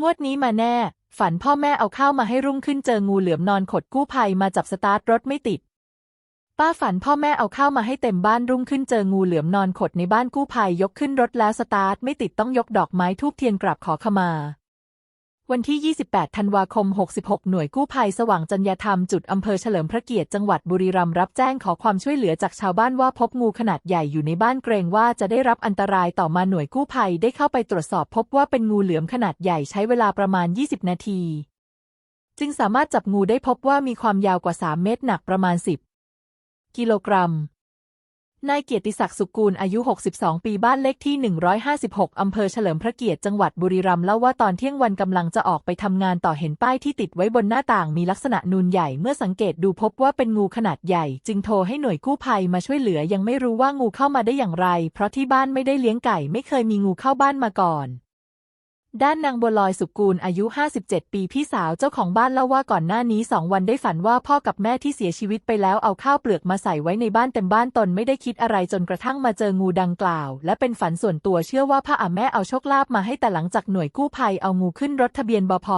งวดนี้มาแน่ ฝันพ่อแม่เอาข้าวมาให้รุ่งขึ้นเจองูเหลือมนอนขดกู้ภัยมาจับสตาร์ทรถไม่ติด ป้าฝันพ่อแม่เอาข้าวมาให้เต็มบ้านรุ่งขึ้นเจองูเหลือมนอนขดในบ้านกู้ภัยยกขึ้นรถแล้วสตาร์ทไม่ติดต้องยกดอกไม้ทูบเทียนกราบขอขมา วันที่ 28 ธันวาคม 66 หน่วยกู้ภัยสว่างจัญญาธรรมจุดอำเภอเฉลิมพระเกียรติจังหวัดบุรีรัมย์รับแจ้งขอความช่วยเหลือจากชาวบ้านว่าพบงูขนาดใหญ่อยู่ในบ้านเกรงว่าจะได้รับอันตรายต่อมาหน่วยกู้ภัยได้เข้าไปตรวจสอบพบว่าเป็นงูเหลือมขนาดใหญ่ใช้เวลาประมาณ 20 นาที จึงสามารถจับงูได้พบว่ามีความยาวกว่า 3 เมตรหนักประมาณ 10 กิโลกรัม นายเกียรติศักดิ์สุกูลอายุ 62 ปีบ้านเลขที่ 156 อำเภอเฉลิมพระเกียรติจังหวัดบุรีรัมย์เล่าว่าตอนเที่ยงวันกำลังจะออกไปทำงานต่อเห็นป้ายที่ติดไว้บนหน้าต่างมีลักษณะนูนใหญ่เมื่อสังเกตดูพบว่าเป็นงูขนาดใหญ่ จึงโทรให้หน่วยกู้ภัยมาช่วยเหลือยังไม่รู้ว่างูเข้ามาได้อย่างไร เพราะที่บ้านไม่ได้เลี้ยงไก่ไม่เคยมีงูเข้าบ้านมาก่อน ด้านนางบัวลอยสุกูลอายุ 57 ปีพี่สาวเจ้าของบ้านเล่าว่าก่อนหน้านี้สองวันได้ฝันว่าพ่อกับแม่ที่เสียชีวิตไปแล้วเอาข้าวเปลือกมาใส่ไว้ในบ้านเต็มบ้านตนไม่ได้คิดอะไรจนกระทั่งมาเจองูดังกล่าว และเป็นฝันส่วนตัวเชื่อว่าพ่ออาแม่เอาโชคลาภมาให้แต่หลังจากหน่วยกู้ภัยเอางูขึ้นรถทะเบียนบพ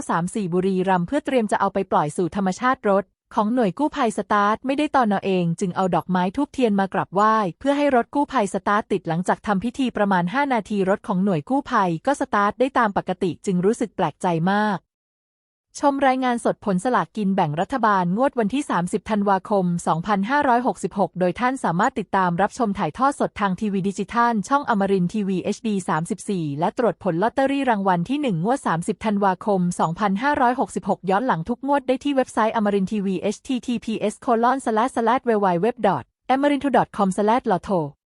5934 บุรีรัมย์เพื่อเตรียมจะเอาไปปล่อยสู่ธรรมชาติรถ ของหน่วยกู้ภัยสตาร์ทไม่ได้ตอนเอาเอง จึงเอาดอกไม้ทูบเทียนมากราบไหว้ เพื่อให้รถกู้ภัยสตาร์ทติดหลังจากทำพิธีประมาณ 5 นาทีรถของหน่วยกู้ภัยก็สตาร์ทได้ตามปกติจึงรู้สึกแปลกใจมาก ชมรายงานสดผลสลากกินแบ่งรัฐบาลงวดวันที่ 30 ธันวาคม 2566 โดยท่านสามารถติดตามรับชมถ่ายทอดสดทางทีวีดิจิทัล ช่องอมรินทีวี HD 34 และตรวจผลลอตเตอรี่รางวัลที่ 1 งวด 30 ธันวาคม 2566 ย้อนหลังทุกงวดได้ที่เว็บไซต์อมรินทีวี https colon slash slash www amarinto com slash lotto